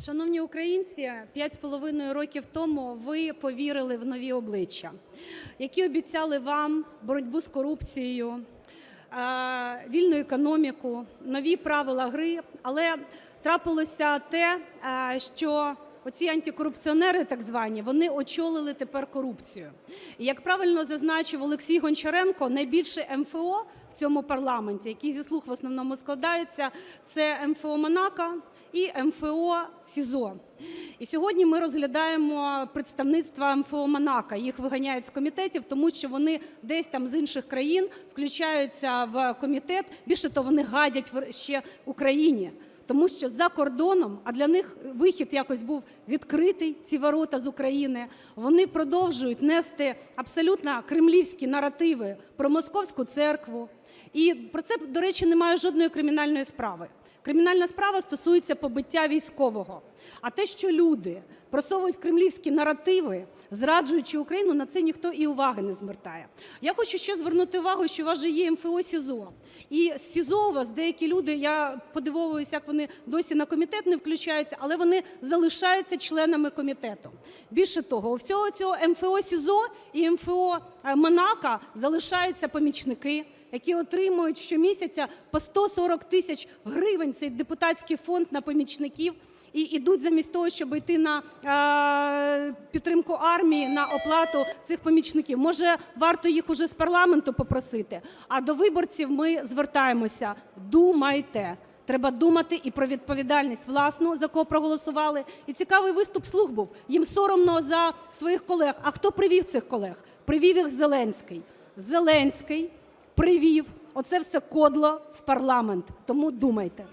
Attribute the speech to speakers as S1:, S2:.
S1: Шановні українці, п'ять з половиною років тому ви повірили в нові обличчя, які обіцяли вам боротьбу з корупцією, вільну економіку, нові правила гри. Але трапилося те, що оці антикорупціонери, так звані, вони очолили тепер корупцію. І як правильно зазначив Олексій Гончаренко, найбільше МФО в цьому парламенті, який зі слуг в основному складаються, це МФО Монако і МФО СІЗО. І сьогодні ми розглядаємо представництва МФО Монако. Їх виганяють з комітетів, тому що вони десь там з інших країн включаються в комітет. Більше того, вони гадять ще Україні. Тому що за кордоном, а для них вихід якось був відкритий, ці ворота з України. Вони продовжують нести абсолютно кремлівські наративи про московську церкву. І про це, до речі, немає жодної кримінальної справи. Кримінальна справа стосується побиття військового. А те, що люди просовують кремлівські наративи, зраджуючи Україну, на це ніхто і уваги не звертає. Я хочу ще звернути увагу, що у вас же є МФО СІЗО. І з СІЗО у вас деякі люди, я подивовуюся, як вони досі на комітет не включаються, але вони залишаються членами комітету. Більше того, у всього цього МФО СІЗО і МФО е, Монако залишаються помічники які отримують щомісяця по 140 тисяч гривень цей депутатський фонд на помічників. І йдуть замість того, щоб йти на е, підтримку армії, на оплату цих помічників. Може, варто їх уже з парламенту попросити. А до виборців ми звертаємося: думайте. Треба думати і про відповідальність власну, за кого проголосували. І цікавий виступ слуг був. Їм соромно за своїх колег. А хто привів цих колег? Привів їх Зеленський. Зеленський привів оце все кодло в парламент. Тому думайте.